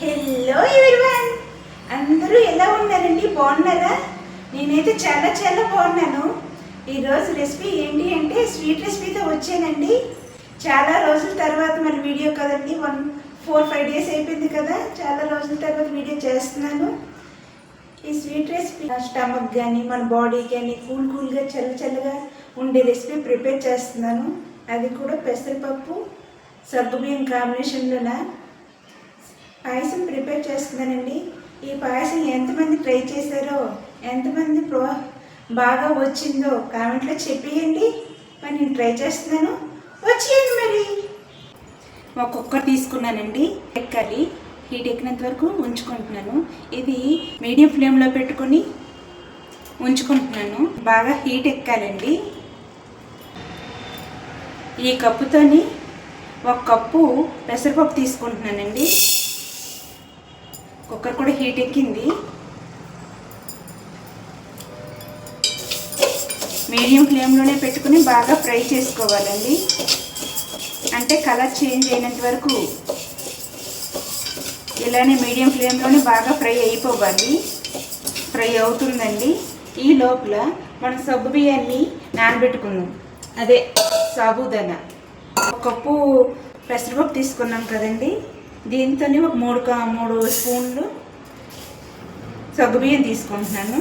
Hello everyone అందరూ ఎలా ఉన్నారండి? బాగున్నారా? నేనైతే చాలా చాలా బాగున్నాను. ఈరోజు రెసిపీ ఏంటి అంటే స్వీట్ రెసిపీతో వచ్చానండి. చాలా రోజుల తర్వాత మరి వీడియో కదండి. వన్ ఫోర్ ఫైవ్ డేస్ అయిపోయింది కదా. చాలా రోజుల తర్వాత వీడియో చేస్తున్నాను. ఈ స్వీట్ రెసిపీ స్టమక్ కానీ మన బాడీ కానీ కూల్ కూల్గా చల్ల చల్లగా ఉండే రెసిపీ ప్రిపేర్ చేస్తున్నాను. అది కూడా పెసరపప్పు సగ్గుబియ్యం కాంబినేషన్లోనా పాయసం ప్రిపేర్ చేస్తున్నానండి. ఈ పాయసం ఎంతమంది ట్రై చేశారో ఎంతమంది ప్రో బాగా వచ్చిందో కామెంట్లో చెప్పేయండి. మరి నేను ట్రై చేస్తున్నాను. వచ్చేయండి మరి. ఒక కుక్కర్ తీసుకున్నానండి. ఎక్కాలి. హీట్ ఎక్కినంత వరకు ఉంచుకుంటున్నాను. ఇది మీడియం ఫ్లేమ్లో పెట్టుకొని ఉంచుకుంటున్నాను. బాగా హీట్ ఎక్కాలండి. ఈ కప్పుతోని ఒక కప్పు పెసరపప్పు తీసుకుంటున్నానండి. కుక్కర్ కూడా హీట్ ఎక్కింది. మీడియం ఫ్లేమ్లోనే పెట్టుకుని బాగా ఫ్రై చేసుకోవాలండి. అంటే కలర్ చేంజ్ అయినంత వరకు ఇలానే మీడియం ఫ్లేమ్లోనే బాగా ఫ్రై అయిపోవాలి. ఫ్రై అవుతుందండి. ఈ లోపల మనం సబ్బు బియ్యాన్ని నానబెట్టుకున్నాం అదే సాబుదానా. ఒక కప్పు పెసరపప్పు తీసుకున్నాం కదండి. దీంతోనే ఒక మూడు కా మూడు స్పూన్లు సగ్గుబియ్యం తీసుకుంటున్నాను.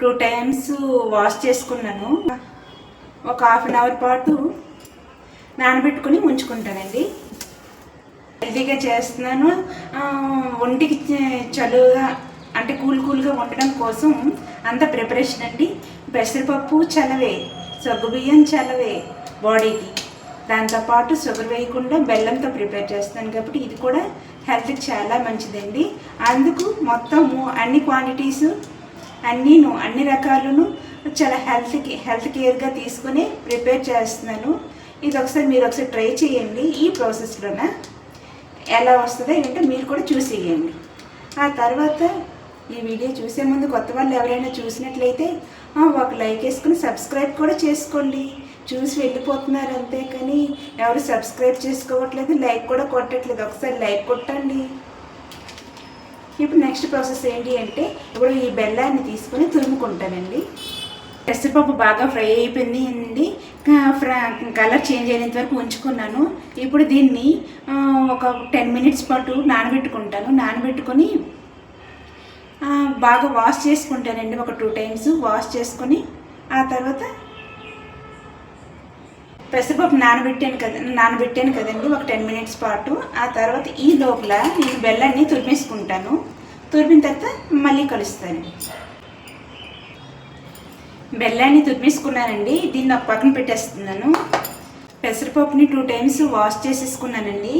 టూ టైమ్స్ వాష్ చేసుకున్నాను. ఒక హాఫ్ అన్ అవర్ పాటు నానబెట్టుకుని ఉంచుకుంటానండి. హెల్తీగా చేస్తున్నాను. ఒంటికి చలువుగా అంటే కూల్ కూల్గా ఉండడం కోసం అంత ప్రిపరేషన్ అండి. పెసరపప్పు చలవే సగ్గుబియ్యం చలవే బాడీకి. దాంతోపాటు షుగర్ వేయకుండా బెల్లంతో ప్రిపేర్ చేస్తాను కాబట్టి ఇది కూడా హెల్త్కి చాలా మంచిదండి. అందుకు మొత్తము అన్ని క్వాంటిటీస్ అన్నీను అన్ని రకాలను చాలా హెల్త్కి హెల్త్ కేర్గా తీసుకుని ప్రిపేర్ చేస్తున్నాను. ఇది ఒకసారి మీరు ఒకసారి ట్రై చేయండి ఈ ప్రాసెస్లోన. ఎలా వస్తుందో ఏంటో మీరు కూడా చూసేయండి ఆ తర్వాత ఈ వీడియో చూసే ముందు కొత్త వాళ్ళు ఎవరైనా చూసినట్లయితే ఒక లైక్ వేసుకుని సబ్స్క్రైబ్ కూడా చేసుకోండి. చూసి వెళ్ళిపోతున్నారు అంతే కానీ ఎవరు సబ్స్క్రైబ్ చేసుకోవట్లేదు లైక్ కూడా కొట్టట్లేదు. ఒకసారి లైక్ కొట్టండి. ఇప్పుడు నెక్స్ట్ ప్రాసెస్ ఏంటి అంటే ఇప్పుడు ఈ బెల్లాన్ని తీసుకొని తురుముకుంటానండి. పెసరపప్పు బాగా ఫ్రై అయిపోయింది అండి. కలర్ చేంజ్ అయినంత వరకు ఉంచుకున్నాను. ఇప్పుడు దీన్ని ఒక టెన్ మినిట్స్ పాటు నానబెట్టుకుంటాను. నానబెట్టుకొని బాగా వాష్ చేసుకుంటానండి ఒక టూ టైమ్స్ వాష్ చేసుకొని ఆ తర్వాత పెసరపప్పు నానబెట్టాను కదా నానబెట్టాను కదండి ఒక టెన్ మినిట్స్ పాటు. ఆ తర్వాత ఈ లోపల నేను బెల్లాన్ని తురిమేసుకుంటాను. తురిమిన తర్వాత మళ్ళీ కలుస్తాను. బెల్లాన్ని తురిమేసుకున్నానండి దీన్ని ఒక పక్కన పెట్టేస్తున్నాను. పెసరపప్పుని టూ టైమ్స్ వాష్ చేసేసుకున్నానండి.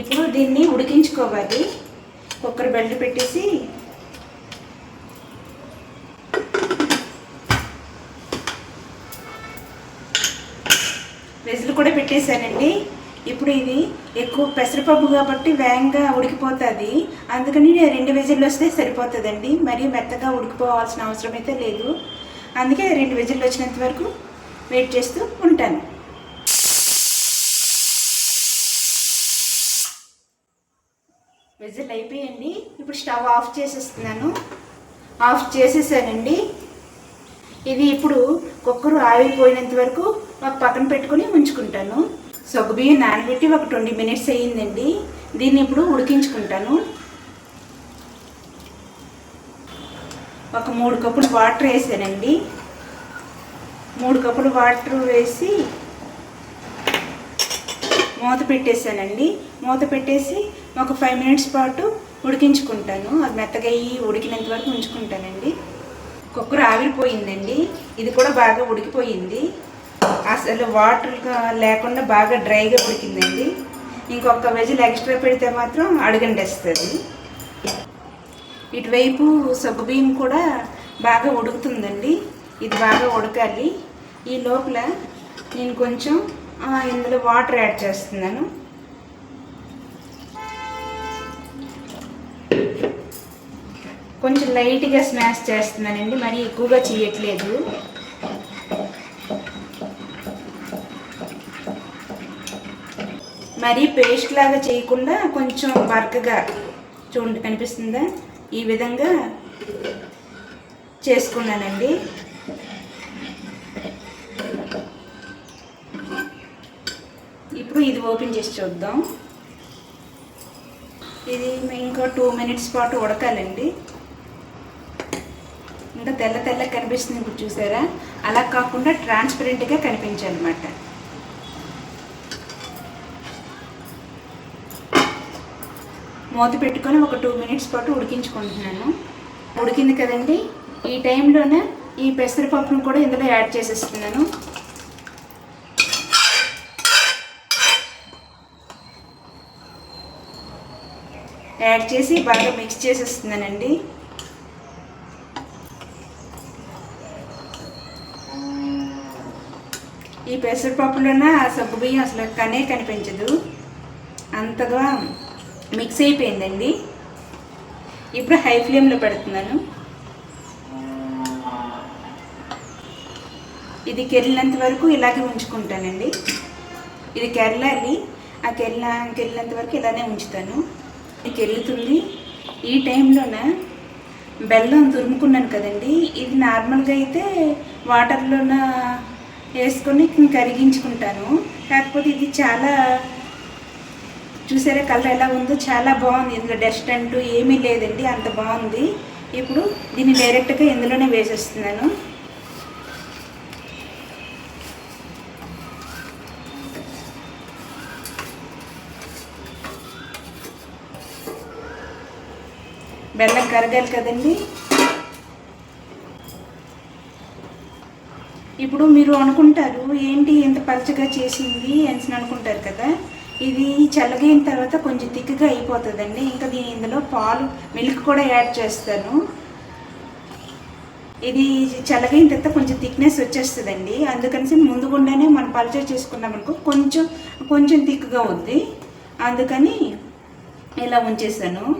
ఇప్పుడు దీన్ని ఉడికించుకోవాలి. కుక్కర్ బెల్ట్ పెట్టేసి వెజులు కూడా పెట్టేశానండి. ఇప్పుడు ఇది ఎక్కువ పెసరపప్పు కాబట్టి వేగంగా ఉడికిపోతుంది. అందుకని నేను రెండు విజిల్లు వస్తే సరిపోతుందండి. మరీ మెత్తగా ఉడికిపోవాల్సిన అవసరం అయితే లేదు. అందుకే రెండు విజిల్లు వచ్చినంత వరకు వెయిట్ చేస్తూ ఉంటాను. విజిల్ అయిపోయండి ఇప్పుడు స్టవ్ ఆఫ్ చేసేస్తున్నాను. ఆఫ్ చేసేసానండి. ఇది ఇప్పుడు కుక్కరు ఆవిరిపోయినంత వరకు ఒక పక్కన పెట్టుకుని ఉంచుకుంటాను సొగబియ్యం నానబెట్టి ఒక ట్వంటీ మినిట్స్ అయ్యిందండి. దీన్ని ఇప్పుడు ఉడికించుకుంటాను. ఒక మూడు కప్పులు వాటర్ వేసానండి. మూడు కప్పులు వాటర్ వేసి మూత పెట్టేసానండి మూత పెట్టేసి ఒక ఫైవ్ మినిట్స్ పాటు ఉడికించుకుంటాను. అది మెత్తగా అయ్యి ఉడికినంత వరకు ఉంచుకుంటానండి. కుక్కర్ ఆవిరిపోయిందండి. ఇది కూడా బాగా ఉడికిపోయింది. అసలు వాటర్ లేకుండా బాగా డ్రైగా ఉడికిందండి. ఇంకొక వెజిల్ ఎక్స్ట్రా పెడితే మాత్రం అడుగండేస్తుంది ఇటువైపు సగ్గుబియ్యం కూడా బాగా ఉడుకుతుందండి. ఇది బాగా ఉడకాలి. ఈ లోపల నేను కొంచెం ఇందులో వాటర్ యాడ్ చేస్తున్నాను. కొంచెం లైట్గా స్మాష్ చేస్తున్నానండి మరీ ఎక్కువగా చేయట్లేదు. మరీ పేస్ట్ లాగా చేయకుండా కొంచెం బరకగా చూడండి కనిపిస్తుందా? ఈ విధంగా చేసుకున్నానండి ఇప్పుడు ఇది ఓపెన్ చేసి చూద్దాం. ఇది ఇంకా టూ మినిట్స్ పాటు ఉడకాలండి. ఇంకా తెల్ల తెల్ల కనిపిస్తుంది ఇప్పుడు చూసారా? అలా కాకుండా ట్రాన్స్పరెంట్గా కనిపించాలన్నమాట. మూత పెట్టుకొని ఒక టూ మినిట్స్ పాటు ఉడికించుకుంటున్నాను. ఉడికింది కదండి? ఈ టైంలోనే ఈ పెసరపప్పును కూడా ఇందులో యాడ్ చేసేస్తున్నాను. యాడ్ చేసి బాగా మిక్స్ చేసేస్తున్నానండి. ఈ పెసరపప్పులోన? ఆ సబ్బు బియ్యం అసలు కనే కనిపించదు. అంతగా మిక్స్ అయిపోయిందండి. ఇప్పుడు హై ఫ్లేమ్లో పెడుతున్నాను. ఇది కెరిలినంత వరకు ఇలాగే ఉంచుకుంటానండి. ఇది కెరలాలి. ఆ కెరల కెరిలినంత వరకు ఇలానే ఉంచుతాను. ఇది ఈ టైంలోన బెల్లం తురుముకున్నాను కదండి. ఇది నార్మల్గా అయితే వాటర్లోన వేసుకొని కరిగించుకుంటాను. కాకపోతే ఇది చాలా చూసారా కలర్ ఎలా ఉందో? చాలా బాగుంది. ఇందులో డస్ట్ అంటూ ఏమీ లేదండి. అంత బాగుంది. ఇప్పుడు దీన్ని డైరెక్ట్గా ఇందులోనే వేసేస్తున్నాను. బెల్లం కరగాలి కదండి. ఇప్పుడు మీరు అనుకుంటారు ఏంటి ఇంత పలచగా చేసింది? అని అనుకుంటారు కదా. ఇది చల్లగైన తర్వాత కొంచెం తిక్కుగా అయిపోతుందండి. ఇంకా దీని ఇందులో పాలు మిల్క్ కూడా యాడ్ చేస్తాను. ఇది చల్లగైన తర్వాత కొంచెం థిక్నెస్ వచ్చేస్తుందండి. అందుకని ముందుగుండానే మనం పల్చర్ చేసుకున్నాం అనుకో కొంచెం కొంచెం థిక్గా ఉంది. అందుకని ఇలా ఉంచేసాను.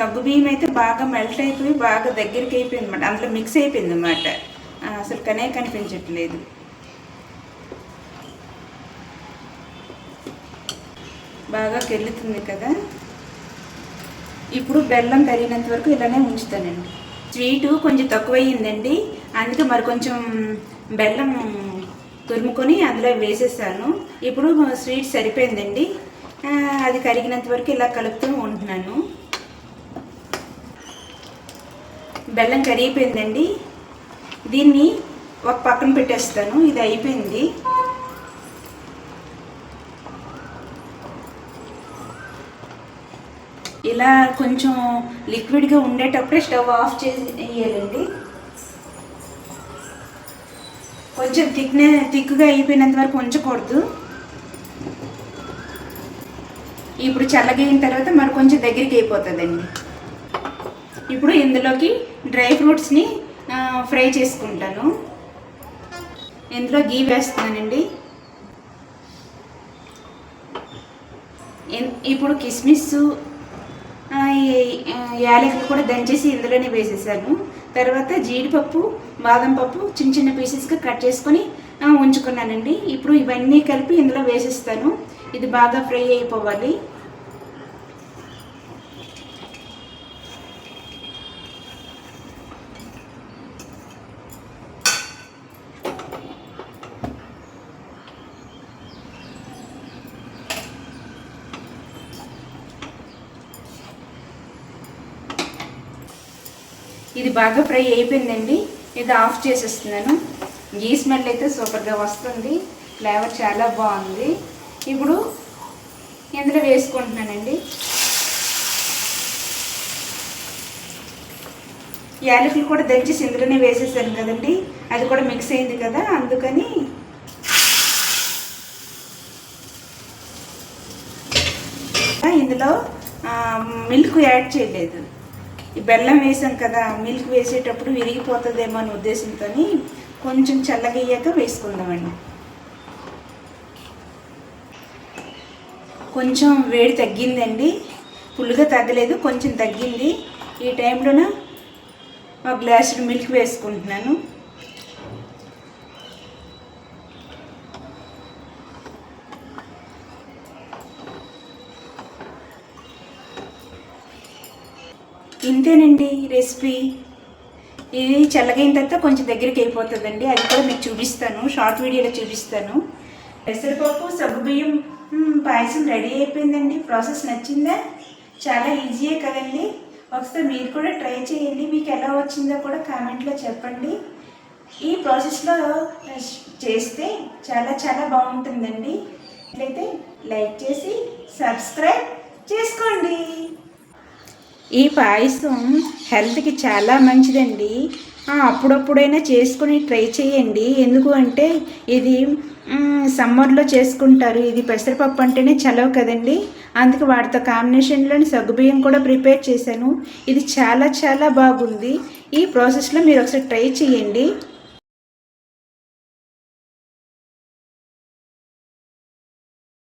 సగ్గు బియ్యం అయితే బాగా మెల్ట్ అయిపోయి బాగా దగ్గరికి అయిపోయింది అనమాట అందులో మిక్స్ అయిపోయింది అనమాట అసలు కనే కనిపించట్లేదు. బాగా కెల్లుతుంది కదా. ఇప్పుడు బెల్లం కరిగినంత వరకు ఇలానే ఉంచుతానండి. స్వీటు కొంచెం తక్కువయ్యిందండి. అందుకే మరి కొంచెం బెల్లం తురుముకొని అందులో వేసేసాను. ఇప్పుడు స్వీట్ సరిపోయిందండి. అది కరిగినంత వరకు ఇలా కలుపుతూ ఉంటున్నాను. బెల్లం కరిగిపోయిందండి. దీన్ని ఒక పక్కన పెట్టేస్తాను. ఇది అయిపోయింది. ఇలా కొంచెం లిక్విడ్గా ఉండేటప్పుడే స్టవ్ ఆఫ్ చేసి వేయాలండి కొంచెం థిక్నే థిక్గా అయిపోయినంత వరకు ఉంచకూడదు. ఇప్పుడు చల్లగైన తర్వాత మరి కొంచెం దగ్గరికి అయిపోతుందండి. ఇప్పుడు ఇందులోకి డ్రై ఫ్రూట్స్ని ఫ్రై చేసుకుంటాను. ఇందులో గీ వేస్తున్నానండి. ఇప్పుడు కిస్మిస్ ఈ- యాలకులు కూడా దంచేసి ఇందులోనే వేసేసాను. తర్వాత జీడిపప్పు బాదం పప్పు చిన్న చిన్న పీసెస్గా కట్ చేసుకొని ఉంచుకున్నానండి. ఇప్పుడు ఇవన్నీ కలిపి ఇందులో వేసేస్తాను. ఇది బాగా ఫ్రై అయిపోవాలి. ఇది బాగా ఫ్రై అయిపోయిందండి. ఇది ఆఫ్ చేసేస్తున్నాను. గీ స్మెల్ అయితే సూపర్గా వస్తుంది. ఫ్లేవర్ చాలా బాగుంది. ఇప్పుడు ఇందులో వేసుకుంటున్నానండి. యాలకులు కూడా దంచేసి ఇందులోనే వేసేసాను కదండి. అది కూడా మిక్స్ అయింది కదా అందుకని ఇందులో మిల్క్ యాడ్ చేయలేదు. ఈ బెల్లం వేసాం కదా మిల్క్ వేసేటప్పుడు విరిగిపోతుందేమో అనే ఉద్దేశంతో కొంచెం చల్లగయ్యాక వేసుకుందామండి. కొంచెం వేడి తగ్గిందండి. ఫుల్గా తగ్గలేదు కొంచెం తగ్గింది. ఈ టైంలోన ఒక గ్లాసుడు మిల్క్ వేసుకుంటున్నాను. ఇంతేనండి రెసిపీ. ఇది చల్లగైన తర్వాత కొంచెం దగ్గరికి అయిపోతుందండి అది కూడా మీకు చూపిస్తాను. షార్ట్ వీడియోలో చూపిస్తాను. పెసరపప్పు సగ్గుబియ్యం బియ్యం పాయసం రెడీ అయిపోయిందండి. ప్రాసెస్ నచ్చిందా? చాలా ఈజీయే కదండి. ఒకసారి మీరు కూడా ట్రై చేయండి. మీకు ఎలా వచ్చిందో కూడా కామెంట్లో చెప్పండి. ఈ ప్రాసెస్లో చేస్తే చాలా చాలా బాగుంటుందండి. అయితే లైక్ చేసి సబ్స్క్రైబ్ చేసుకోండి. ఈ పాయసం హెల్త్కి చాలా మంచిదండి. అప్పుడప్పుడైనా చేసుకుని ట్రై చేయండి. ఎందుకు అంటే ఇది సమ్మర్లో చేసుకుంటారు. ఇది పెసరపప్పు అంటేనే చలవ కదండి. అందుకే వాటితో కాంబినేషన్లోని సగ్గుబియ్యం కూడా ప్రిపేర్ చేశాను. ఇది చాలా చాలా బాగుంది. ఈ ప్రాసెస్లో మీరు ఒకసారి ట్రై చేయండి.